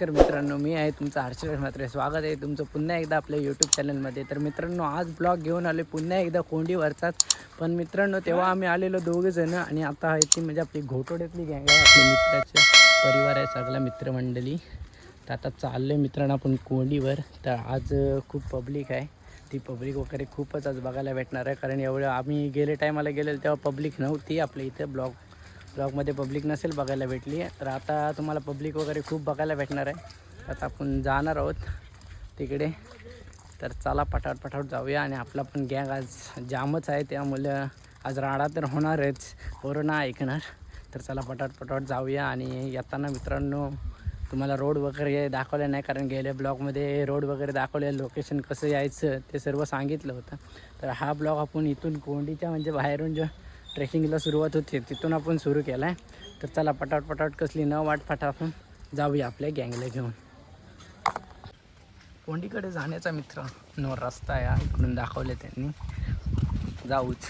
नमस्कार मित्रांनो मी आहे तुमचं हर्षराज म्हात्रे स्वागत आहे तुमचं पुन्हा एकदा आपल्या यूट्यूब चॅनलमध्ये तर मित्रांनो आज ब्लॉग घेऊन आले पुन्हा एकदा कोंडीवरचाच. पण मित्रांनो तेव्हा आम्ही आलेलो दोघेजणं आणि आता आहे ती म्हणजे आपली घोटोड्यातली गँग आहे. आपल्या मित्राच्या परिवार आहे सगळा मित्रमंडळी. तर आता चाललो आहे मित्रांनो आपण कोंडीवर. तर आज खूप पब्लिक आहे. ती पब्लिक वगैरे खूपच आज बघायला भेटणार आहे. कारण एवढं आम्ही गेले टायमाला गेलेलो तेव्हा पब्लिक नव्हती आपल्या इथं ब्लॉग ब्लॉगमध्ये पब्लिक नसेल बघायला भेटली. तर आता तुम्हाला पब्लिक वगैरे खूप बघायला भेटणार आहे. आता आपण जाणार आहोत तिकडे. तर चला पटावट पटावट जाऊया आणि आपला पण गँग आज जामच आहे. त्यामुळे आज राडा तर होणारच. कोरोना ऐकणार. तर चला पटावट पटावट जाऊया आणि येताना मित्रांनो तुम्हाला रोड वगैरे दाखवले नाही कारण गेल्या ब्लॉगमध्ये रोड वगैरे दाखवले लोकेशन कसं यायचं ते सर्व सांगितलं होतं. तर हा ब्लॉग आपण इथून कोंडीच्या म्हणजे बाहेरून जो ट्रेकिंगला सुरुवात होती तिथून आपण सुरू केला आहे तर चला पटाट पटाट कसली न वाट फाटा आपण जाऊया आपल्या गँगला घेऊन. कोंडीकडे जाण्याचा मित्र नो रस्ता आहे इकडून दाखवले त्यांनी. जाऊच.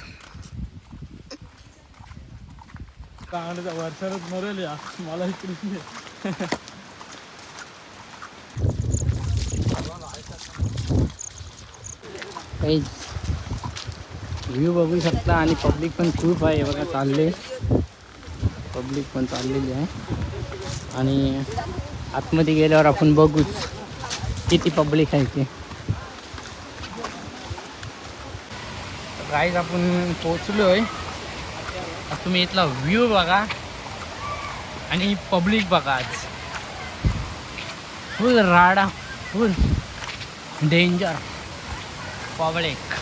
चांगलं वर्षानच मरेल या. मला इकडे काही व्ह्यू बघू शकता आणि पब्लिक पण खूप आहे. बघा चालले. पब्लिक पण चाललेली आहे. आणि आतमध्ये गेल्यावर आपण बघूच किती पब्लिक आहे ते. गाईज आपण पोचलो आहे तुम्ही इथला व्ह्यू बघा आणि पब्लिक बघा आज. फुल राडा full danger public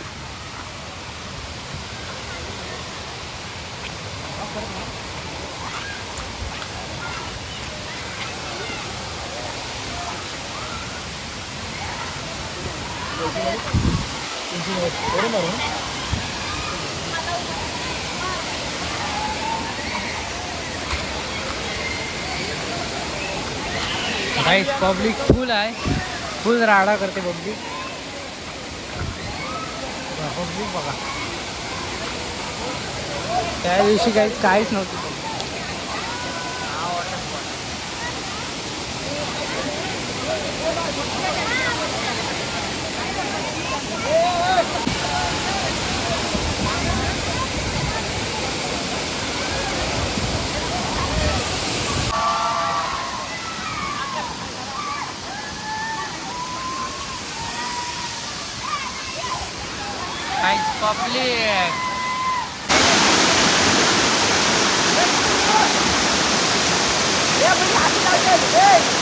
guys public full आहे. फुल राडा करते पब्लिक पब्लिक बघा. त्या दिवशी काही काहीच नव्हतं. काहीच पब्लिक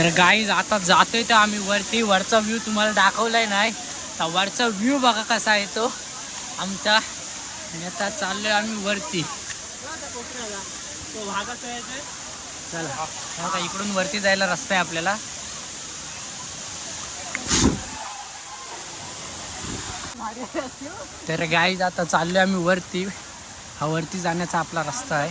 तर गाईज आता जातोय तर आम्ही वरती. वरचा व्ह्यू तुम्हाला दाखवलाय नाही तर वरचा व्ह्यू बघा कसा आहे तो. आमचा. आणि आता चाललोय आम्ही वरती. चला. आता इकडून वरती जायला रस्ता आहे आपल्याला. तर गाईज आता चाललोय आम्ही वरती. हा वरती जाण्याचा आपला रस्ता आहे.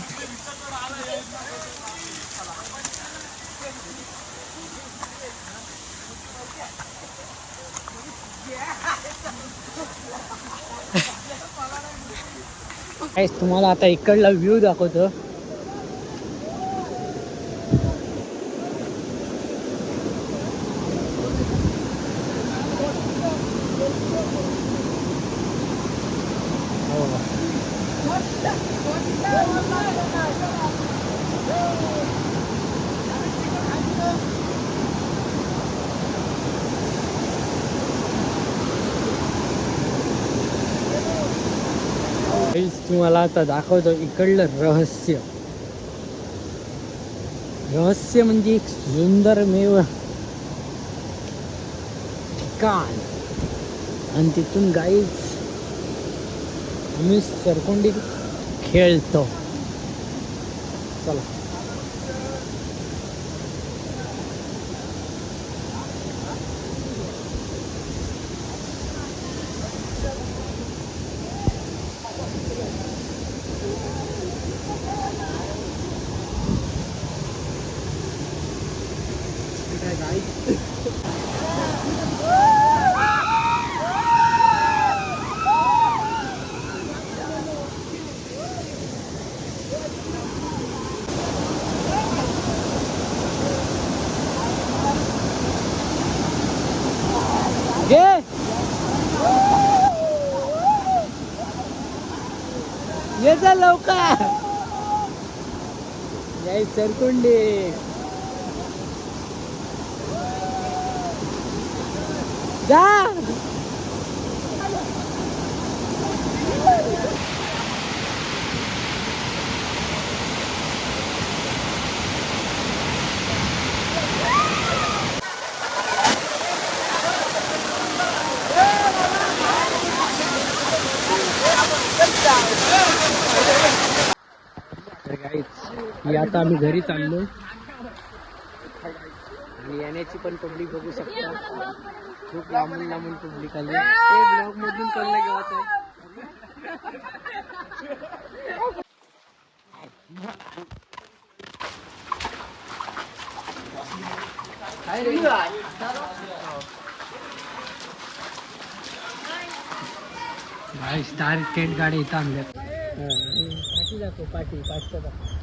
तुम्हाला आता इकडला व्ह्यू दाखवतो. तुम्हाला आता दाखवतो इकडलं रहस्य. रहस्य म्हणजे एक सुंदर मेव ठिकाण. आणि तिथून गाईच आम्ही सरकोंडी खेळतो. चला. ये जा लवकर. जय सरकुंडी. जा. काहीच ही आता आम्ही घरी चाललो. आणि येण्याची पण पब्लिक बघू शकता. खूप लांबून लांबून पब्लिक आली. ते ब्लॉग मधून कळलं गेलं तर स्टार टेंट गाडी इथं आणल्यात. पाठी दाखव पाठी पाचशे